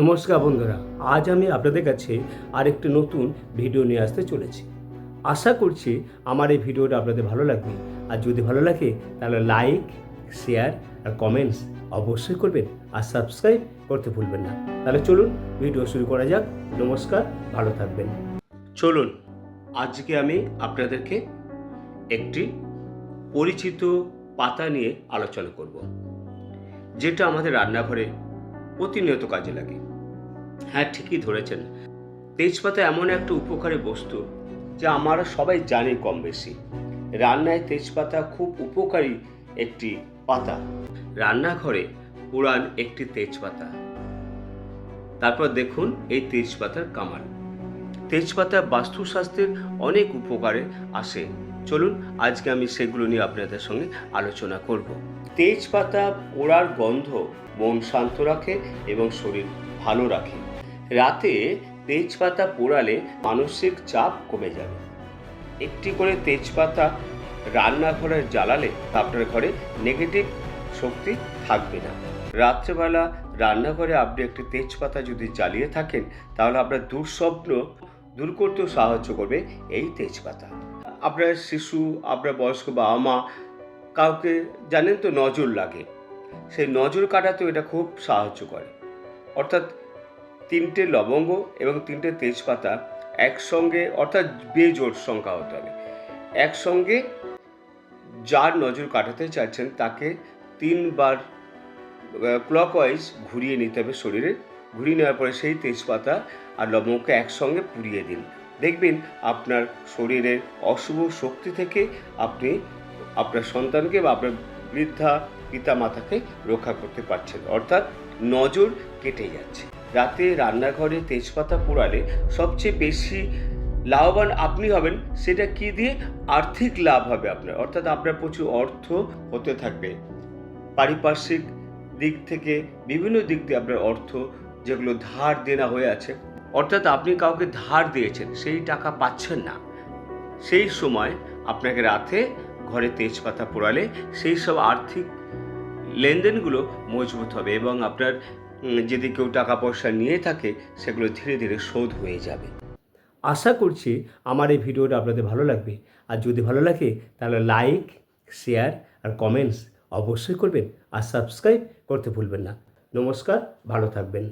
নমস্কার বন্ধুরা, আজ আমি আপনাদের কাছে আরেকটি নতুন ভিডিও নিয়ে আসতে চলেছি। আশা করছি আমার এই ভিডিওটা আপনাদের ভালো লাগবে। আর যদি ভালো লাগে, তাহলে লাইক, শেয়ার আর কমেন্টস অবশ্যই করবেন। আর সাবস্ক্রাইব করতে ভুলবেন না। তাহলে চলুন ভিডিও শুরু করা যাক। নমস্কার, ভালো থাকবেন। চলুন, আজকে আমি আপনাদেরকে একটি পরিচিত পাতা নিয়ে আলোচনা করব, যেটা আমাদের রান্নাঘরে প্রতিনিয়ত কাজে লাগে। হ্যাঁ ঠিকই ধরেছেন। তেজপাতা এমন একটা উপকারী বস্তু যা আমরা সবাই জানি কম বেশি রান্নায় তেজপাতা খুব উপকারী একটি পাতা। রান্নাঘরে পুরান একটি তেজপাতা। তারপর দেখুন এই তেজপাতার কামাল। তেজপাতা বাস্তুস্বাস্থ্যের অনেক উপকারে আসে। চলুন, আজকে আমি সেগুলো নিয়ে আপনাদের সঙ্গে আলোচনা করব। তেজপাতা পোড়ার গন্ধ মন শান্ত রাখে এবং শরীর ভালো রাখে। রাতে তেজপাতা পোড়ালে মানসিক চাপ কমে যাবে। একটি করে তেজপাতা রান্নাঘরে জ্বালালে আপনার ঘরে নেগেটিভ শক্তি থাকবে না। রাত্রেবেলা রান্নাঘরে আপনি একটি তেজপাতা যদি জ্বালিয়ে থাকেন, তাহলে আপনার দুঃস্বপ্ন দূর করতেও সাহায্য করবে এই তেজপাতা। আপনার শিশু, আপনার বয়স্ক বাবা মা, কাউকে জানেন তো নজর লাগে। সেই নজর কাটাতেও এটা খুব সাহায্য করে। অর্থাৎ তিনটে লবঙ্গ এবং তিনটে তেজপাতা একসঙ্গে, অর্থাৎ বেজোর সংখ্যা হতে হবে। একসঙ্গে যার নজর কাটাতে চাচ্ছেন তাকে তিনবার ক্লকওয়াইজ ঘুরিয়ে নিতে হবে শরীরে। ঘুরিয়ে নেওয়ার পরে সেই তেজপাতা আর লবঙ্গকে একসঙ্গে পুড়িয়ে দিন। দেখবেন আপনার শরীরের অশুভ শক্তি থেকে আপনি আপনার সন্তানকে বা আপনার বৃদ্ধা পিতা মাতাকে রক্ষা করতে পারছেন। অর্থাৎ নজর কেটে যাচ্ছে। রাতে রান্নাঘরে তেজপাতা পোড়ালে সবচেয়ে বেশি লাভবান আপনি হবেন, সেটা কি দিয়ে? আর্থিক লাভ হবে আপনার। অর্থাৎ আপনার প্রচুর অর্থ হতে থাকবে। পারিপার্শ্বিক দিক থেকে বিভিন্ন দিক দিয়ে আপনার অর্থ যেগুলো ধার দেনা হয়ে আছে, অর্থাৎ আপনি কাউকে ধার দিয়েছেন, সেই টাকা পাচ্ছেন না। সেই সময় আপনাকে রাতে ঘরে তেজপাতা পোড়ালে সেই সব আর্থিক লেনদেনগুলো মজবুত হবে এবং আপনার যদি কেউ টাকা পয়সা নিয়ে থাকে, সেগুলো ধীরে ধীরে শোধ হয়ে যাবে। আশা করছি আমার এই ভিডিওটা আপনাদের ভালো লাগবে। আর যদি ভালো লাগে, তাহলে লাইক, শেয়ার আর কমেন্টস অবশ্যই করবেন। আর সাবস্ক্রাইব করতে ভুলবেন না। নমস্কার, ভালো থাকবেন।